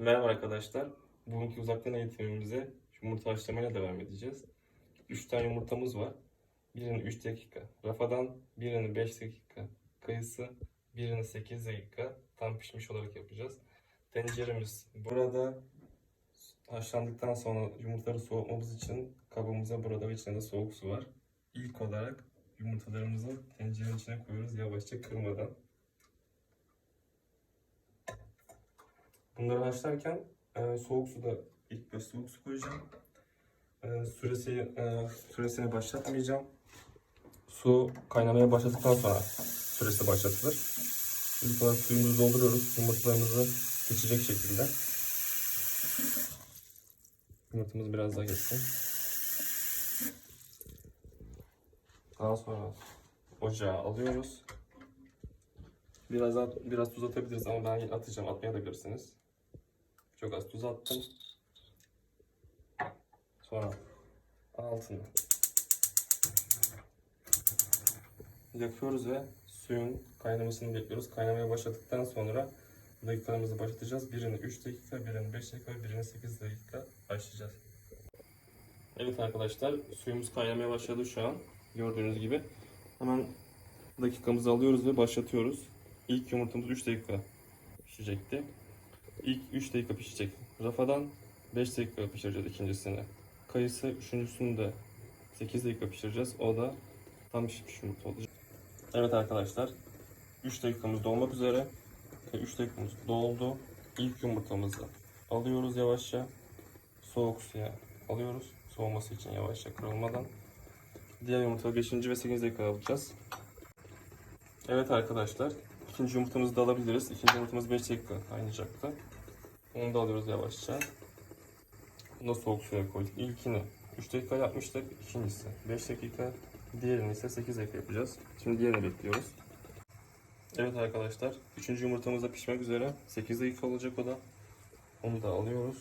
Merhaba arkadaşlar. Bugünkü uzaktan eğitimimize yumurta haşlamayla devam edeceğiz. 3 tane yumurtamız var. Birini 3 dakika rafadan, birini 5 dakika kayısı, birini 8 dakika tam pişmiş olarak yapacağız. Tenceremiz burada. Haşlandıktan sonra yumurtaları soğutmamız için kabımıza burada ve içinde de soğuk su var. İlk olarak yumurtalarımızı tencerenin içine koyuyoruz yavaşça kırmadan. Bunları haşlarken e, soğuk suda ilk başta soğuk su koyacağım. E, süresi, e, süresini başlatmayacağım. Su kaynamaya başladıktan sonra süresi başlatılır. İlk olarak suyumuzu dolduruyoruz. Yumurtalarımızı geçecek şekilde. Yumurtamız biraz daha geçsin. Daha sonra ocağa alıyoruz. Biraz daha, biraz tuz atabiliriz ama ben atacağım. Atmaya da bilirsiniz. Çok az tuz attım. Sonra altını yakıyoruz ve suyun kaynamasını bekliyoruz. Kaynamaya başladıktan sonra dakikalarımızı başlatacağız. Birini 3 dakika, birini 5 dakika, birini 8 dakika başlayacağız. Evet arkadaşlar suyumuz kaynamaya başladı şu an. Gördüğünüz gibi. Hemen dakikamızı alıyoruz ve başlatıyoruz. İlk yumurtamız 3 dakika pişecekti. İlk 3 dakika pişecek. Rafadan 5 dakika pişireceğiz ikincisini. Kayısı üçüncüsünü de 8 dakika pişireceğiz. O da tam pişmiş yumurta olacak. Evet arkadaşlar 3 dakikamız dolmak üzere. 3 dakikamız doldu. İlk yumurtamızı alıyoruz yavaşça. Soğuk suya alıyoruz. Soğuması için yavaşça kırılmadan. Diğer yumurta 5. ve 8. dakika alacağız. Evet arkadaşlar. İkinci yumurtamızı da alabiliriz. İkinci yumurtamız 5 dakika kaynayacaktı. Onu da alıyoruz yavaşça. Bunu da soğuk suya koyduk. İlkini 3 dakika yapmıştık. İkincisi 5 dakika. Diğerini ise 8 dakika yapacağız. Şimdi diğerini bekliyoruz. Evet arkadaşlar. Üçüncü yumurtamız da pişmek üzere. 8 dakika olacak o da. Onu da alıyoruz.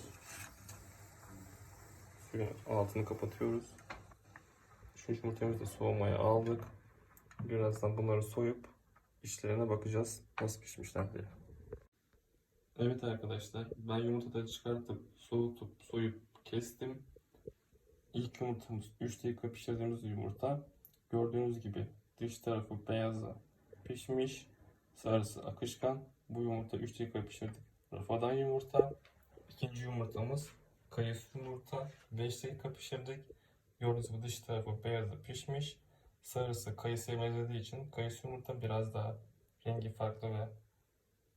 Suyun altını kapatıyoruz. Üçüncü yumurtamızı da soğumaya aldık. Birazdan bunları soyup işlerine bakacağız. Nasıl pişmişler diye. Evet arkadaşlar ben yumurtaları çıkartıp soğutup soyup kestim. İlk yumurtamız 3 dakika pişirdiğimiz yumurta. Gördüğünüz gibi dış tarafı beyazı pişmiş. Sarısı akışkan. Bu yumurta 3 dakika pişirdik. Rafadan yumurta. İkinci yumurtamız kayısı yumurta. 5 dakika pişirdik. Gördüğünüz gibi dış tarafı beyazı pişmiş. Sarısı kayısıya benzediği için kayısı yumurta biraz daha rengi farklı ve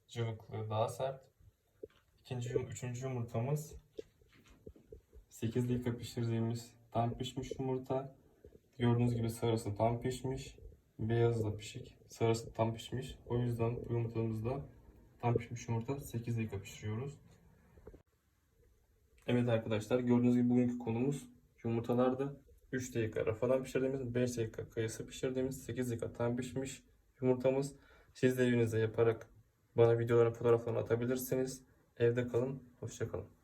cıvıklığı daha sert. İkinci, üçüncü yumurtamız 8 dakika pişirdiğimiz tam pişmiş yumurta. Gördüğünüz gibi sarısı tam pişmiş. Beyazı da pişik. Sarısı tam pişmiş. O yüzden bu yumurtamızda tam pişmiş yumurta 8 dakika pişiriyoruz. Evet arkadaşlar gördüğünüz gibi bugünkü konumuz yumurtalardı. 3 dakika rafadan pişirdiğimiz, 5 dakika kayısı pişirdiğimiz, 8 dakika tam pişmiş yumurtamız. Siz de evinizde yaparak bana videoların fotoğraflarını atabilirsiniz. Evde kalın, hoşça kalın.